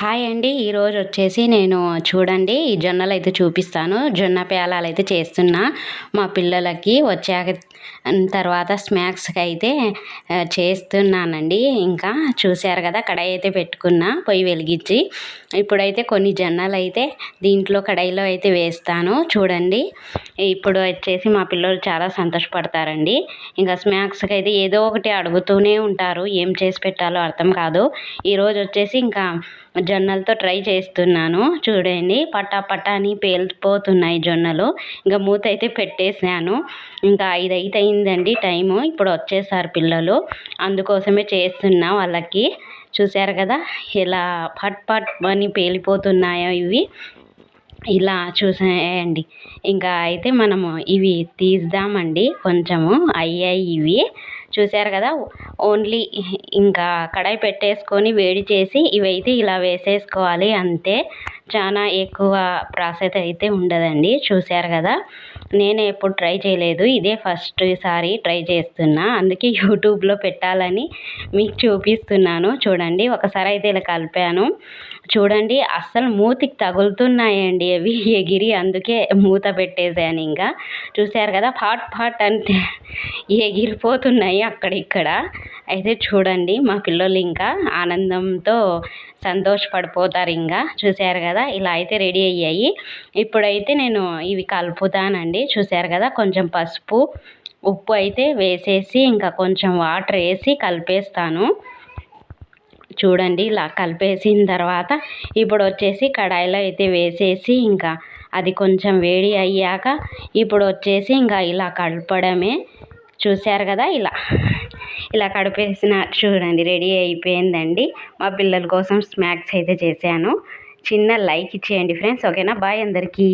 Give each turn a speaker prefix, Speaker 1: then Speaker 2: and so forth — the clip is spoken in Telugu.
Speaker 1: హాయ్ అండి. ఈరోజు వచ్చేసి నేను చూడండి ఈ జొన్నలు అయితే చూపిస్తాను. జొన్న పేలాలు అయితే చేస్తున్నా. మా పిల్లలకి వచ్చాక తర్వాత స్నాక్స్కి అయితే చేస్తున్నానండి. ఇంకా చూశారు కదా కడాయి అయితే పెట్టుకున్నా పొయ్యి వెలిగించి. ఇప్పుడైతే కొన్ని జొన్నలు అయితే దీంట్లో కడాయిలో అయితే వేస్తాను. చూడండి. ఇప్పుడు వచ్చేసి మా పిల్లలు చాలా సంతోషపడతారండి. ఇంకా స్నాక్స్కి అయితే ఏదో ఒకటి అడుగుతూనే ఉంటారు. ఏం చేసి పెట్టాలో అర్థం కాదు. ఈరోజు వచ్చేసి ఇంకా జొన్నలతో ట్రై చేస్తున్నాను. చూడండి పట్టా పట్టా అని పేలిపోతున్నాయి జొన్నలు. ఇంకా మూత అయితే పెట్టేసాను ఇంకా ఐదు అయితే అయిందండి టైము. ఇప్పుడు వచ్చేసారు పిల్లలు. అందుకోసమే చేస్తున్నా వాళ్ళకి. చూశారు కదా ఇలా పట్ పట్ అని పేలిపోతున్నాయో ఇవి. ఇలా చూసేయండి. ఇంకా అయితే మనము ఇవి తీద్దామండి. కొంచెము అయ్యాయి ఇవి. చూశారు కదా ఓన్లీ ఇంకా కడాయి పెట్టేసుకొని వేడి చేసి ఇవైతే ఇలా వేసేసుకోవాలి అంతే. చాలా ఎక్కువ ప్రాసెస్ అయితే ఉండదండి. చూశారు కదా? నేను ఎప్పుడు ట్రై చేయలేదు. ఇదే ఫస్ట్ సారి ట్రై చేస్తున్నా. అందుకే యూట్యూబ్లో పెట్టాలని మీకు చూపిస్తున్నాను. చూడండి ఒకసారి అయితే ఇలా కలిపాను. చూడండి అస్సలు మూతికి తగులుతున్నాయండి అవి ఎగిరి. అందుకే మూత పెట్టేశాను ఇంకా. చూశారు కదా ఫాట్ ఫాట్ అంటే ఎగిరిపోతున్నాయి అక్కడిక్కడ అయితే చూడండి మా పిల్లలు ఇంకా ఆనందంతో సంతోషపడిపోతారు ఇంకా. చూశారు కదా ఇలా అయితే రెడీ అయ్యాయి. ఇప్పుడైతే నేను ఇవి కలుపుతానండి. చూశారు కదా కొంచెం పసుపు ఉప్పు అయితే వేసేసి ఇంకా కొంచెం వాటర్ వేసి కలిపేస్తాను. చూడండి ఇలా కలిపేసిన తర్వాత ఇప్పుడు వచ్చేసి కడాయిలో అయితే వేసేసి ఇంకా అది కొంచెం వేడి అయ్యాక ఇప్పుడు వచ్చేసి ఇంకా ఇలా కలపడమే. చూశారు కదా ఇలా ఇలా కడిపేసిన చూడండి రెడీ అయిపోయిందండి. మా పిల్లల కోసం స్నాక్స్ అయితే చేశాను. చిన్న లైక్ ఇచ్చేయండి ఫ్రెండ్స్ ఓకేనా? బాయ్ అందరికీ.